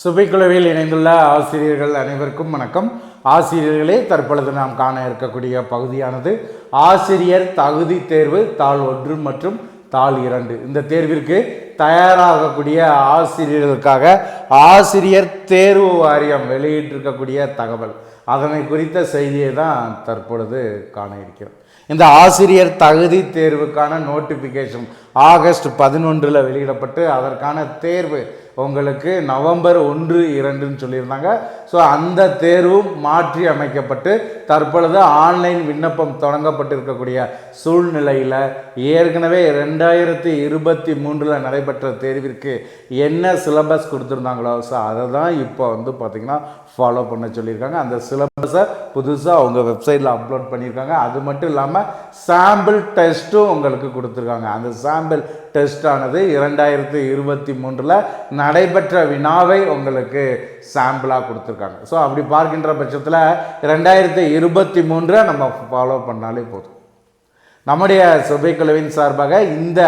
சுபைக்குழுவில் இணைந்துள்ள ஆசிரியர்கள் அனைவருக்கும் வணக்கம். ஆசிரியர்களே தற்பொழுது நாம் காண இருக்கக்கூடிய பகுதியானது ஆசிரியர் தகுதி தேர்வு தாள் ஒன்று மற்றும் தாள் இரண்டு. இந்த தேர்விற்கு தயாராகக்கூடிய ஆசிரியர்களுக்காக ஆசிரியர் தேர்வு வாரியம் வெளியிட்டிருக்கக்கூடிய தகவல். அதனை குறித்த செய்தியை தான் தற்பொழுது காண இருக்கிறோம். இந்த ஆசிரியர் தகுதி தேர்வுக்கான நோட்டிஃபிகேஷன் ஆகஸ்ட் பதினொன்றில் வெளியிடப்பட்டு அதற்கான தேர்வு உங்களுக்கு நவம்பர் ஒன்று இரண்டுன்னு சொல்லியிருந்தாங்க. ஸோ அந்த தேர்வும் மாற்றி அமைக்கப்பட்டு தற்பொழுது ஆன்லைன் விண்ணப்பம் தொடங்கப்பட்டிருக்கக்கூடிய சூழ்நிலையில் ஏற்கனவே ரெண்டாயிரத்தி இருபத்தி மூன்றில் நடைபெற்ற தேர்விற்கு என்ன சிலபஸ் கொடுத்துருந்தாங்களோ ஸோ அதை தான் இப்போ வந்து பார்த்திங்கன்னா ஃபாலோ பண்ண சொல்லியிருக்காங்க. அந்த சிலபஸை புதுசாக அவங்க வெப்சைட்டில் அப்லோட் பண்ணியிருக்காங்க. அது மட்டும் இல்லாமல் சாம்பிள் டெஸ்ட்டும் உங்களுக்கு கொடுத்துருக்காங்க. அந்த சாம்பிள் டெஸ்ட்டானது இரண்டாயிரத்தி இருபத்தி மூன்றில் நடைபெற்ற வினாவை உங்களுக்கு சாம்பிளாக கொடுத்துருக்காங்க. ஸோ அப்படி பார்க்கின்ற பட்சத்தில் ரெண்டாயிரத்தி இருபத்தி மூன்றை நம்ம ஃபாலோ பண்ணாலே போதும். நம்முடைய சுபைக்குழுவின் சார்பாக இந்த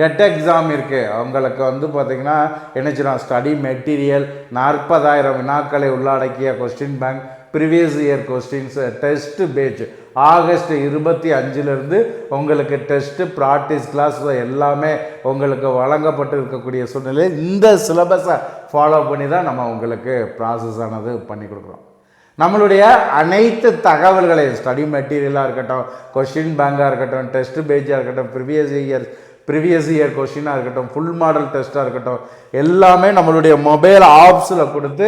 டெட் எக்ஸாம் இருக்குது அவங்களுக்கு வந்து பார்த்திங்கன்னா என்ன ஸ்டடி மெட்டீரியல் நாற்பதாயிரம் வினாக்களை உள்ளடக்கிய question bank previous year questions test batch August இருபத்தி அஞ்சிலிருந்து உங்களுக்கு டெஸ்ட்டு ப்ராக்டிஸ் கிளாஸ் எல்லாமே உங்களுக்கு வழங்கப்பட்டு இருக்கக்கூடிய சூழ்நிலை இந்த சிலபஸை ஃபாலோ பண்ணி தான் நம்ம உங்களுக்கு ப்ராசஸ் ஆனது பண்ணி கொடுக்குறோம். நம்மளுடைய அனைத்து தகவல்களையும் ஸ்டடி மெட்டீரியலாக இருக்கட்டும் கொஷின் பேங்காக இருக்கட்டும் டெஸ்ட் பேஜாக இருக்கட்டும் ப்ரிவியஸ் இயர் ப்ரிவியஸ் இயர் கொஷினாக இருக்கட்டும் ஃபுல் மாடல் டெஸ்ட்டாக இருக்கட்டும் எல்லாமே நம்மளுடைய மொபைல் ஆப்ஸில் கொடுத்து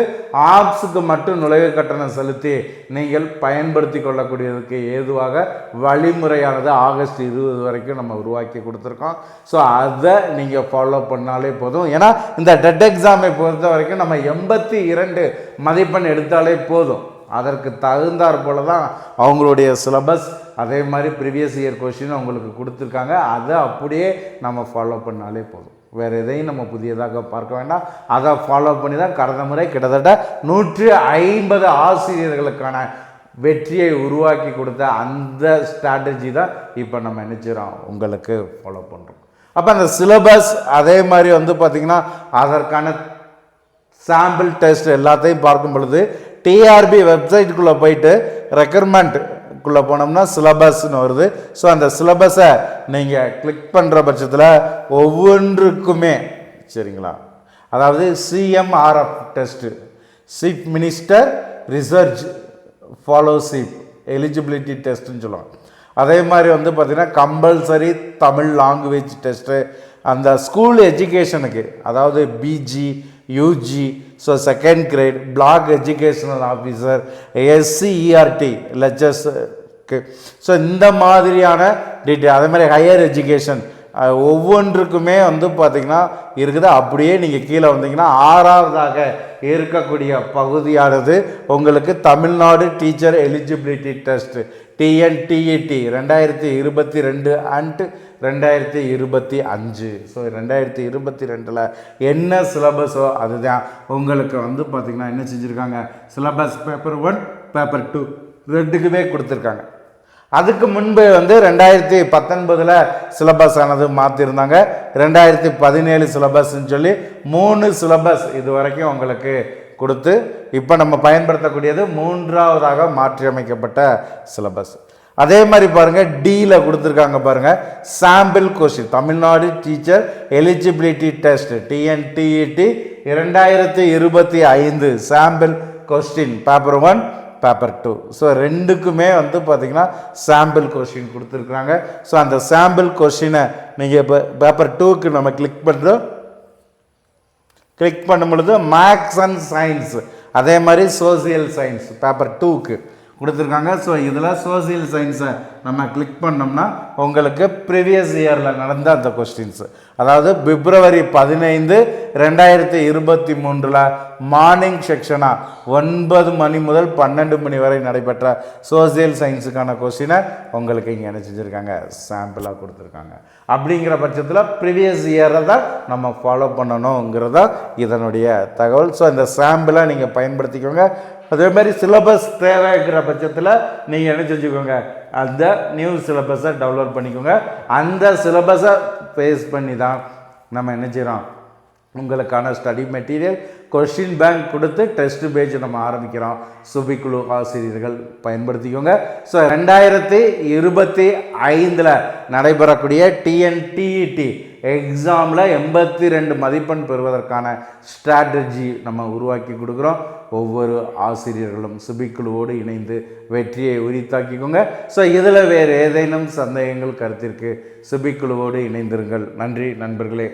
ஆப்ஸுக்கு மட்டும் நுழைவு கட்டணம் செலுத்தி நீங்கள் பயன்படுத்தி கொள்ளக்கூடியதுக்கு ஏதுவாக வழிமுறையானது ஆகஸ்ட் இருபது வரைக்கும் நம்ம உருவாக்கி கொடுத்துருக்கோம். ஸோ அதை நீங்கள் ஃபாலோ பண்ணாலே போதும். ஏன்னா இந்த டெட் எக்ஸாமை பொறுத்த வரைக்கும் நம்ம எண்பத்தி இரண்டு மதிப்பெண் எடுத்தாலே போதும். அதற்கு தகுந்தாற் போல தான் அவங்களுடைய சிலபஸ் அதே மாதிரி ப்ரிவியஸ் இயர் கொஷின் அவங்களுக்கு கொடுத்துருக்காங்க. அதை அப்படியே நம்ம ஃபாலோ பண்ணாலே போதும். வேறு எதையும் நம்ம புதியதாக பார்க்க வேண்டாம். அதை ஃபாலோ பண்ணி தான் கடந்த முறை கிட்டத்தட்ட நூற்றி ஐம்பது ஆசிரியர்களுக்கான வெற்றியை உருவாக்கி கொடுத்த அந்த ஸ்ட்ராட்டஜி தான் இப்போ நம்ம நினச்சிடோம் உங்களுக்கு ஃபாலோ பண்ணுறோம் அப்போ அந்த சிலபஸ் அதே மாதிரி வந்து பார்த்திங்கன்னா அதற்கான சாம்பிள் டெஸ்ட் எல்லாத்தையும் பார்க்கும் பொழுது டிஆர்பி வெப்சைட்டுக்குள்ளே போயிட்டு ரெக்கர்மெண்ட்டுக்குள்ளே போனோம்னா சிலபஸ்னு வருது. ஸோ அந்த சிலபஸை நீங்கள் கிளிக் பண்ணுற பட்சத்தில் ஒவ்வொன்றுக்குமே சரிங்களா? அதாவது C M R F test chief minister research fellowship eligibility டெஸ்ட்டுன்னு சொல்லுவாங்க. அதே மாதிரி வந்து பார்த்திங்கன்னா கம்பல்சரி தமிழ் லாங்குவேஜ் டெஸ்ட்டு அந்த ஸ்கூல் எஜுகேஷனுக்கு அதாவது PG UG so second grade block educational officer SCERT லெக்சர்ஸுக்கு so இந்த மாதிரியான டீட்டெயில் அதே மாதிரி ஹையர் எஜுகேஷன் ஒவ்வொன்றுக்குமே வந்து பார்த்திங்கன்னா இருக்குது. அப்படியே நீங்கள் கீழே வந்தீங்கன்னா ஆறாவதாக இருக்கக்கூடிய பகுதியானது உங்களுக்கு Tamil Nadu teacher eligibility test TNTET ரெண்டாயிரத்தி இருபத்தி ரெண்டு அண்ட் ரெண்டாயிரத்தி இருபத்தி அஞ்சு. ஸோ ரெண்டாயிரத்தி இருபத்தி ரெண்டில் என்ன சிலபஸோ அதுதான். உங்களுக்கு வந்து பார்த்திங்கன்னா என்ன செஞ்சுருக்காங்க? Syllabus paper one paper two ரெண்டுக்குமே கொடுத்துருக்காங்க. அதுக்கு முன்பு வந்து ரெண்டாயிரத்தி பத்தொன்பதில் சிலபஸ் ஆனது மாற்றிருந்தாங்க ரெண்டாயிரத்தி பதினேழு சிலபஸ்ன்னு சொல்லி மூணு சிலபஸ் இது வரைக்கும் உங்களுக்கு கொடுத்து இப்போ நம்ம பயன்படுத்தக்கூடியது மூன்றாவதாக மாற்றியமைக்கப்பட்ட சிலபஸ் அதே மாதிரி பாருங்கள் டியில் கொடுத்துருக்காங்க பாருங்கள் sample question Tamil Nadu teacher eligibility test TNTET இரண்டாயிரத்தி இருபத்தி ஐந்து sample question paper one paper two so ரெண்டுக்குமே வந்து பார்த்திங்கன்னா சாம்பிள் கொஷின் கொடுத்துருக்குறாங்க. ஸோ அந்த சாம்பிள் கொஷினை நீங்கள் இப்போ பேப்பர் டூக்கு நம்ம கிளிக் பண்ணுறோம் கிளிக் பண்ணும் பொழுது மேக்ஸ் அண்ட் சயின்ஸ் அதே மாதிரி சோசியல் சயின்ஸ் பேப்பர் டூக்கு கொடுத்துருக்காங்க. ஸோ இதில் சோசியல் சயின்ஸை நம்ம கிளிக் பண்ணோம்னா உங்களுக்கு ப்ரீவியஸ் இயரில் நடந்த அந்த கொஸ்டின்ஸு அதாவது பிப்ரவரி பதினைந்து ரெண்டாயிரத்தி இருபத்தி மூன்றில் மார்னிங் செக்ஷனாக ஒன்பது மணி முதல் பன்னெண்டு மணி வரை நடைபெற்ற சோசியல் சயின்ஸுக்கான கொஸ்டினை உங்களுக்கு இங்கே என்ன செஞ்சுருக்காங்க சாம்பிளாக கொடுத்துருக்காங்க. அப்படிங்கிற பட்சத்தில் ப்ரீவியஸ் இயரை தான் நம்ம ஃபாலோ பண்ணணுங்கிறதா இதனுடைய தகவல். ஸோ இந்த சாம்பிளை நீங்கள் பயன்படுத்திக்கோங்க. அதே மாதிரி சிலபஸ் தேவைங்கிற பட்சத்தில் நீங்கள் என்ன செஞ்சுக்கோங்க? அந்த நியூ சிலபஸை டவுன்லோட் பண்ணிக்கோங்க. அந்த சிலபஸை ஃபேஸ் பண்ணி தான் நம்ம என்ன செய்கிறோம் உங்களுக்கான ஸ்டடி மெட்டீரியல் கொஷின் பேங்க் கொடுத்து டெஸ்ட் பேஜ் நம்ம ஆரம்பிக்கிறோம். சுபிக்குழு ஆசிரியர்கள் பயன்படுத்திக்கோங்க. ஸோ ரெண்டாயிரத்தி இருபத்தி ஐந்தில் நடைபெறக்கூடிய டிஎன்டிஇடி எக்ஸாமில் எண்பத்தி ரெண்டு மதிப்பெண் பெறுவதற்கான ஸ்ட்ராட்டஜி நம்ம உருவாக்கி கொடுக்குறோம். ஒவ்வொரு ஆசிரியர்களும் சுபிக்குழுவோடு இணைந்து வெற்றியை உரித்தாக்கிக்கோங்க. ஸோ இதில் வேறு ஏதேனும் சந்தேகங்கள் கருத்திற்கு சுபிக்குழுவோடு இணைந்திருங்கள். நன்றி நண்பர்களே.